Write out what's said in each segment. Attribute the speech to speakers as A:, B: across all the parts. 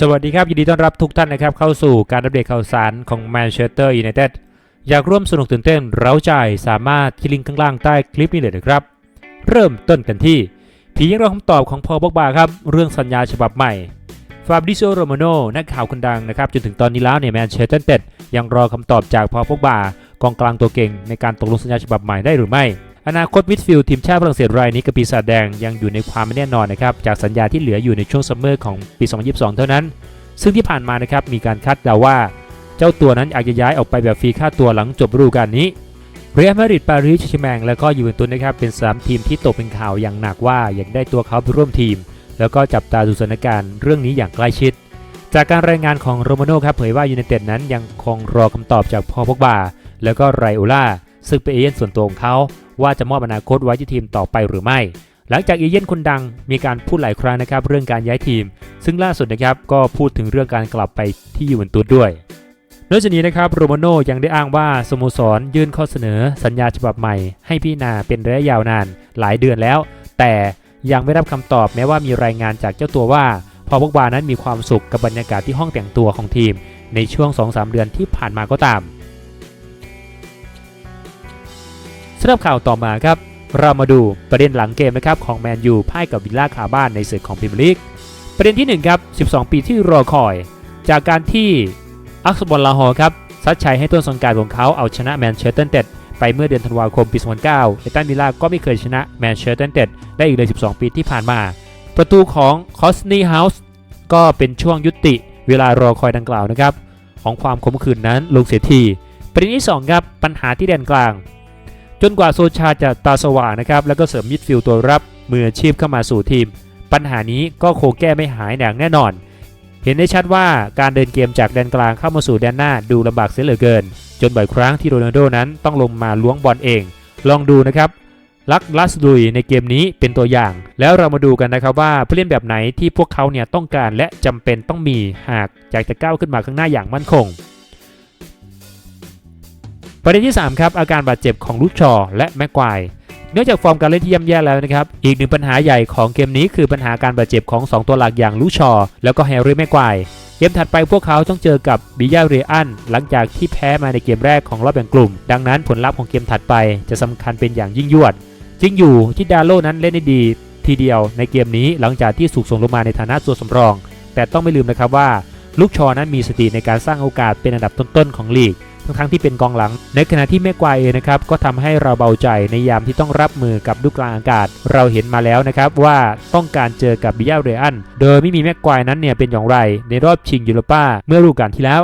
A: สวัสดีครับ ยินดีต้อนรับทุกท่านนะครับ เข้าสู่การอัปเดตข่าวสารของ Manchester United อยากร่วมสนุกตื่นเต้น เร้าใจสามารถคลิกลิงก์ข้างล่างใต้คลิปนี้เลยนะครับ เริ่มต้นกันที่ผียังรอคำตอบของพอบอกบาครับ เรื่องสัญญาฉบับใหม่ฟาบ r ิโ o โรมาโนนักข่าวคนดังนะครับ จนถึงตอนนี้แล้วเนี่ยแมนเชสเตอร์เต็ดยังรอคำตอบจากพอบอกบากองกลางตัวเก่งในการตกลงสัญญาฉบับใหม่ได้หรือไม่ อนาคตมิดฟิลด์ทีมชาติฝรั่งเศสรายนี้กับปีศาจแดงยังอยู่ในความไม่แน่นอนนะครับจากสัญญาที่เหลืออยู่ในช่วงซัมเมอร์ของปี 2022 เท่านั้น ซึ่งที่ผ่านมานะครับมีการคาดเดาว่า เจ้าตัวนั้นอาจจะย้ายออกไปแบบฟรีค่าตัวหลังจบฤดูกาลนี้เรอัลมาดริดปารีสแชร์แมงและก็ยูเวนตุสนะครับเป็น 3 ทีมที่ตกเป็นข่าวอย่างหนักว่าอยากได้ตัวเขาไปร่วมทีม แล้วก็จับตาดูสถานการณ์เรื่องนี้อย่างใกล้ชิด จากการรายงานของโรมาโน่ครับเผยว่ายูไนเต็ดนั้นยังคงรอคำตอบจากพอลพกบาแล้วก็ไรโอล่าซึ่งเป็นเอเย่นส่วนตัวของเขา ว่าจะมอบอนาคตไว้ที่ทีมต่อไปหรือไม่ หลังจากเอเย่นคนดังมีการพูดหลายครั้งนะครับเรื่องการย้ายทีม ซึ่งล่าสุดนะครับก็พูดถึงเรื่องการกลับไปที่ยูเวนตุสด้วยนอกจากนี้นะครับโรมาโน่ยังได้อ้างว่าสโมสรยื่นข้อเสนอสัญญาฉบับใหม่ ให้พี่นาเป็นระยะยาวนานหลายเดือนแล้ว แต่ยังไม่รับคำตอบแม้ว่ามีรายงานจากเจ้าตัวว่า พอพวกบานั้นมีความสุขกับบรรยากาศที่ห้องแต่งตัวของทีม ในช่วง 2-3 เดือนที่ผ่านมาก็ตาม สำหรับข่าวต่อมาครับ เรามาดูประเด็นหลังเกมนะครับของแมนยูพ่ายกับวิลล่าคาบ้านในศึกของพรีเมียร์ลีกประเด็นที่1ครับ 12 ปีที่รอคอย จากการที่อักษบอลลาฮอร์ครับซัดชัยให้ต้นสังกัดของเขาเอาชนะแมนเชสเตอร์เต็ดไปเมื่อเดือนธันวาคมปี 2009เอตันวิลล่าก็ไม่เคยชนะแมนเชสเตอร์เต็ดได้อีกเลย 12 ปีที่ผ่านมา ประตูของคอสนีเฮาส์ก็เป็นช่วงยุติเวลารอคอยดังกล่าวนะครับ ของความขมขื่นนั้นลงเสียทีประเด็นที่2ครับปัญหาที่แดนกลาง จนกว่าโซชาจะตาสว่างนะครับแล้วก็เสริมมิดฟิลด์ตัวรับมืออาชีพเข้ามาสู่ทีม ปัญหานี้ก็คงแก้ไม่หายอย่างแน่นอน เห็นได้ชัดว่าการเดินเกมจากแดนกลางเข้ามาสู่แดนหน้าดูลำบากเสียเหลือเกิน จนบ่อยครั้งที่โรนัลโดนั้นต้องลงมาล้วงบอลเอง ลองดูนะครับลักลัสลุยในเกมนี้เป็นตัวอย่าง แล้วเรามาดูกันนะครับว่าผู้เล่นแบบไหนที่พวกเขาเนี่ยต้องการและจำเป็นต้องมีหากอยากจะก้าวขึ้นมาข้างหน้าอย่างมั่นคง ประเด็นที่ 3 ครับ อาการบาดเจ็บของลูกชอและแม็กควายเนื่องจากฟอร์มการเล่นที่ย่ำแย่แล้วนะครับ อีกหนึ่งปัญหาใหญ่ของเกมนี้คือปัญหาการบาดเจ็บของ 2 ตัวหลักอย่างลูชอ แล้วก็แฮร์รี่แม็กควายเกมถัดไปพวกเขาต้องเจอกับบิยาเรอันหลังจากที่แพ้มาในเกมแรกของรอบแบ่งกลุ่ม ดังนั้นผลลัพธ์ของเกมถัดไปจะสำคัญเป็นอย่างยิ่งยวดจริงอยู่ที่ดาโลนั้นเล่นได้ดี ทีเดียวในเกมนี้หลังจากที่ถูกส่งลงมาในฐานะตัวสำรอง แต่ต้องไม่ลืมนะครับว่า ลูกชอนั้นมีสติในการสร้างโอกาสเป็นอันดับต้นๆของลีก ทั้งๆที่เป็นกองหลัง ในขณะที่แม่กวายนะครับก็ทำให้เราเบาใจในยามที่ต้องรับมือกับลูกกลางอากาศ เราเห็นมาแล้วนะครับว่าต้องการเจอกับบิยาเรอัน โดยไม่มีแม่กวายนั้นเนี่ยเป็นอย่างไร ในรอบชิงยูโรป้าเมื่อรูการที่แล้ว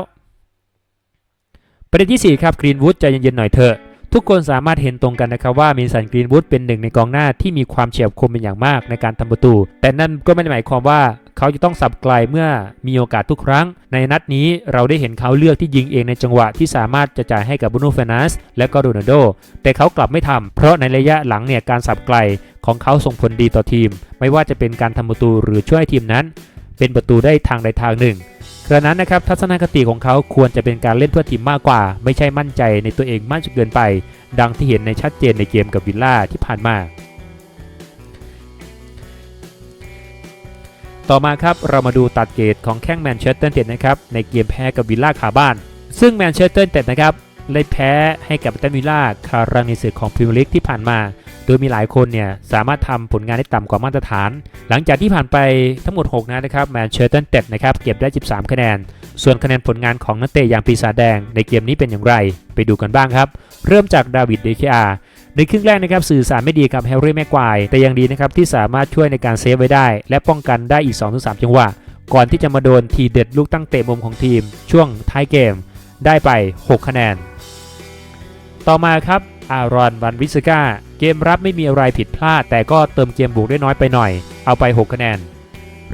A: ประเด็นที่4ครับกรีนวูดใจเย็นๆหน่อยเถอะ ทุกคนสามารถเห็นตรงกันนะครับว่ามินสันกรีนวูดเป็นหนึ่งในกองหน้าที่มีความเฉียบคมเป็นอย่างมากในการทำประตู แต่นั่นก็ไม่ได้หมายความว่าเขาจะต้องสับไกลเมื่อมีโอกาสทุกครั้ง ในนัดนี้เราได้เห็นเขาเลือกที่ยิงเองในจังหวะที่สามารถจะจ่ายให้กับบูโนเฟนัสและก็โรนัลโด แต่เขากลับไม่ทำเพราะในระยะหลังเนี่ยการสับไกลของเขาส่งผลดีต่อทีม ไม่ว่าจะเป็นการทำประตูหรือช่วยให้ทีมนั้น เป็นประตูได้ทางใดทางหนึ่ง กระนั้นนะครับทัศนคติของเขาควรจะเป็นการเล่นเพื่อทีมมากกว่า ไม่ใช่มั่นใจในตัวเองมากจนเกินไป ดังที่เห็นในชัดเจนในเกมกับวิลล่าที่ผ่านมาต่อมาครับเรามาดูตัดเกรดของแข้งแมนเชสเตอร์เต็ดนะครับในเกมแพ้กับวิลล่าคาบ้าน ซึ่งแมนเชสเตอร์เต็ดนะครับเลยแพ้ให้กับแตนวิลล่าคารังในศึกของพรีเมียร์ลีกที่ผ่านมา ดยมีหลายคนเนี่ยสามารถทำผลงานได้ต่ำกว่ามาตรฐาน หลังจากที่ผ่านไปทั้งหมด 6นัดนะครับแมนเชสเตอร์เต็ดนะครับเก็บได้ 13 คะแนน ส่วนคะแนนผลงานของนักเตะอย่างปีศาจแดง ในเกมนี้เป็นอย่างไร ไปดูกันบ้างครับ เริ่มจากดาวิดเดเคอาในครึ่งแรกนะครับสื่อสารไม่ดีกับแฮร์รี่แม็กควายแต่ยังดีนะครับที่สามารถช่วยในการเซฟไว้ได้ และป้องกันได้อีก 2-3 จังหวะ ก่อนที่จะมาโดนทีเด็ดลูกตั้งเตะมุมของทีม ช่วงท้ายเกม ได้ไป 6 คะแนน ต่อมาครับ อารอนวันวิสกาเกมรับไม่มีอะไรผิดพลาด แต่ก็เติมเกมบุกได้น้อยไปหน่อย เอาไป 6 คะแนน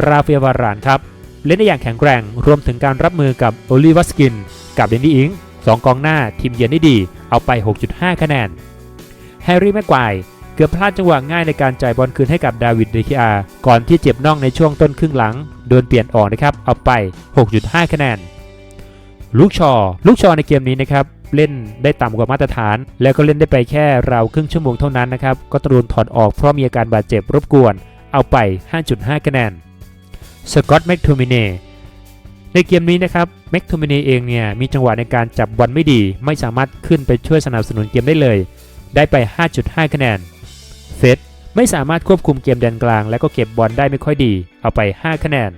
A: ราเฟียวารานครับ เล่นได้อย่างแข็งแกร่ง รวมถึงการรับมือกับโอลิวัสกิน กับเดนนี่อิงสองกองหน้าทีมเยือนได้ดี เอาไป 6.5 คะแนน แฮร์รี่แม็กควายเกือบพลาดจังหวะง่ายในการจ่ายบอลคืนให้กับดาวิดเดคิอาก่อนที่เจ็บน่องในช่วงต้นครึ่งหลัง โดนเปลี่ยนออกนะครับ เอาไป 6.5 คะแนน ลูกชอ ลูกชอในเกมนี้นะครับ เล่นได้ต่ำกว่ามาตรฐาน แล้วก็เล่นได้ไปแค่ราวครึ่งชั่วโมงเท่านั้นนะครับก็ตรูนถอนออกเพราะมีอาการบาดเจ็บรบกวน เอาไป 5.5 คะแนนสกอตต์แมคโทมิเน่ในเกมนี้นะครับแม็กโทมินีเองเนี่ยมีจังหวะในการจับบอลไม่ดี ไม่สามารถขึ้นไปช่วยสนับสนุนเกมได้เลย ได้ไป 5.5 คะแนนเฟสไม่สามารถควบคุมเกมแดนกลาง และก็เก็บบอลได้ไม่ค่อยดี เอาไป 5 คะแนน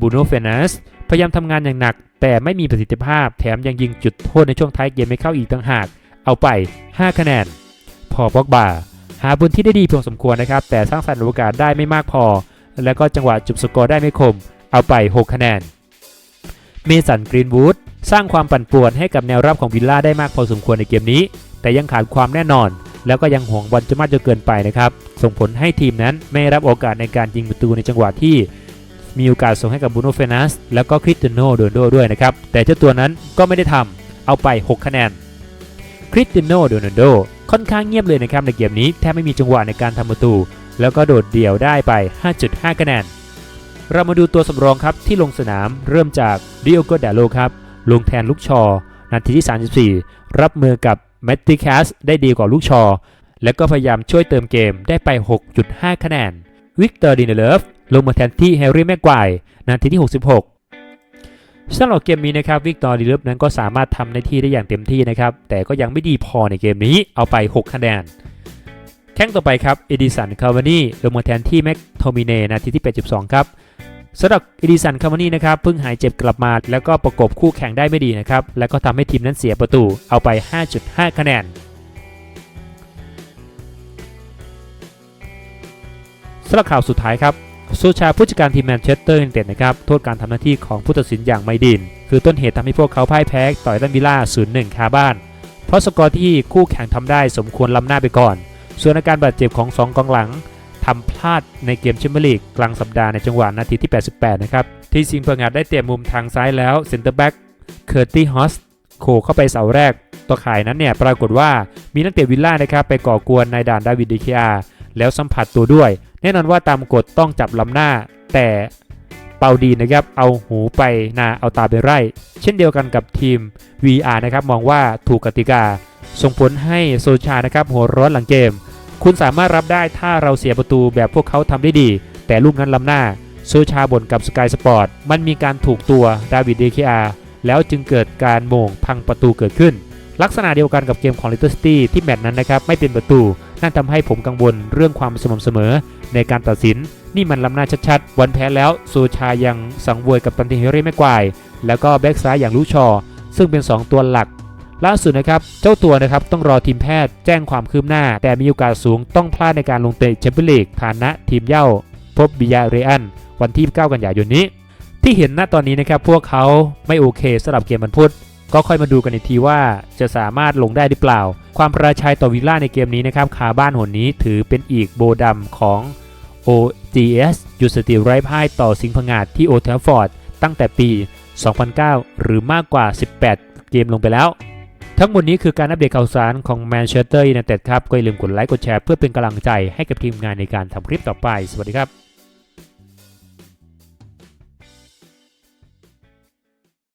A: บูโนเฟนัส พยายามทำงานอย่างหนัก แต่ไม่มีประสิทธิภาพแถมยังยิงจุดโทษในช่วงท้ายเกมไม่เข้าอีกต่างหาก เอาไป 5 คะแนน พอบอกบาหาพื้นที่ได้ดีพอสมควรนะครับ แต่สร้างสรรค์โอกาสได้ไม่มากพอ แล้วก็จังหวะจุดสกอร์ได้ไม่คม เอาไป 6 คะแนน เมสันกรีนวูดสร้างความปั่นป่วนให้กับแนวรับของวิลล่าได้มากพอสมควรในเกมนี้ แต่ยังขาดความแน่นอน แล้วก็ยังห่วงบอลจะมากจนเกินไปนะครับ ส่งผลให้ทีมนั้นไม่รับโอกาสในการยิงประตูในจังหวะที่ มีโอกาสส่งให้กับบูโนเฟนัสแล้วก็คริสเตียโนโดนโดด้วยนะครับ แต่เจ้าตัวนั้นก็ไม่ได้ทำเอาไป 6 คะแนนคริสเตียโนโดนโดค่อนข้างเงียบเลยนะครับในเกมนี้แทบไม่มีจังหวะในการทำประตู แล้วก็โดดเดี่ยวได้ไป 5.5 คะแนน เรามาดูตัวสำรองครับที่ลงสนามเริ่มจากดิโอโกเดโลครับลงแทนลูกชอ นาทีที่ 34 รับมือกับแมตติคัสได้ดีกว่าลูกชอ และก็พยายามช่วยเติมเกมได้ไป 6.5 คะแนน วิกเตอร์ดินเนเลฟลงมาแทนที่แฮร์รี่แม็กไกว์นาทีที่ 66สำหรับเกมนี้นะครับวิกตอร์ดินเนเลฟนั้นก็สามารถทำหน้าที่ได้อย่างเต็มที่นะครับ แต่ก็ยังไม่ดีพอในเกมนี้เอาไป 6 คะแนนแข้งต่อไปครับเอดิสันคาวานีลงมาแทนที่แม็กโทมิเนนาทีที่ 82 ครับสำหรับเอดิสันคาวานีนะครับเพิ่งหายเจ็บกลับมา แล้วก็ประกบคู่แข่งได้ไม่ดีนะครับ แล้วก็ทำให้ทีมนั้นเสียประตูเอาไป 5.5 คะแนนำหรับข่าวสุดท้ายครับโซชาผู้จัดการทีมแมนเชสเตอร์ยูไนเต็ดนะครับโทษการทำหน้าที่ของผู้ตัดสินอย่างไม่ดิน คือต้นเหตุทำให้พวกเขาพ่ายแพ้ต่อยตันวิลล่า 0-1 คาบ้าน เพราะสกอร์ที่คู่แข่งทำได้สมควรล้ำหน้าไปก่อน ส่วนอาการบาดเจ็บของ 2กองหลังทำพลาดในเกมแชมเปี้ยนลีกกลางสัปดาห์ในจังหวะนาทีที่ 88 นะครับ ที่ซิงเพิงอาจได้เตรียมมุมทางซ้ายแล้วเซนเตอร์แบ็กเคอร์ตี้ฮอสโขเข้าไปเสาแรกตัวข่ายนั้นเนี่ยปรากฏว่ามีนักเตะวิลล่านะครับไปก่อกวนในด่านดาวิดเดคิอาแล้วสัมผัสตัวด้วย แน่นอนว่าตามกฎต้องจับลำหน้า แต่เปาดีนะครับเอาหูไปนาเอาตาไปไร่ เช่นเดียวกันกับทีม VR นะครับมองว่าถูกกติกา ส่งผลให้โซชานะครับหัวร้อนหลังเกม คุณสามารถรับได้ถ้าเราเสียประตูแบบพวกเขาทำได้ดี แต่ลูกนั้นล้ำหน้า โซชาบ่นกับสกายสปอร์ตมันมีการถูกตัวดาวิดเดคอาแล้วจึงเกิดการโมงพังประตูเกิดขึ้น ลักษณะเดียวกันกับเกมของลิตเติ้ลซิตี้ที่แมตช์นั้นนะครับไม่เป็นประตู นั่นทำให้ผมกังวลเรื่องความสม่ำเสมอ ในการตัดสิน นี่มันล้ำหน้าชัดๆ วันแพ้แล้วโซชายังสังเวยกับตันติเฮเร่แม็กวาย แล้วก็แบ็กซ้ายอย่างลูชอ ซึ่งเป็น 2 ตัวหลัก ล่าสุดนะครับ เจ้าตัวนะครับต้องรอทีมแพทย์แจ้งความคืบหน้า แต่มีโอกาสสูงต้องพลาดในการลงเตะแชมเปี้ยนลีกฐานะทีมเย่า พบบิยาเรอันวันที่ 9 กันยายนนี้ ที่เห็นณตอนนี้นะครับพวกเขาไม่โอเคสำหรับเกมวันพุธก็ค่อยมาดูกันอีกทีว่าจะสามารถลงได้หรือเปล่า ความประชัยต่อวิลล่าในเกมนี้นะครับคาบ้านหนนี้ถือเป็นอีกโบดำของ OGS หยุดสถิติไร้พ่ายต่อสิงห์พงาดที่โอเทลฟอร์ดตั้งแต่ปี 2009 หรือมากกว่า 18 เกมลงไปแล้ว ทั้งหมดนี้คือการอัปเดตข่าวสารของแมนเชสเตอร์ยูไนเต็ดครับ ก็อย่าลืมกดไลค์กดแชร์เพื่อเป็นกำลังใจให้กับทีมงานในการทำคลิปต่อไป สวัสดีครับ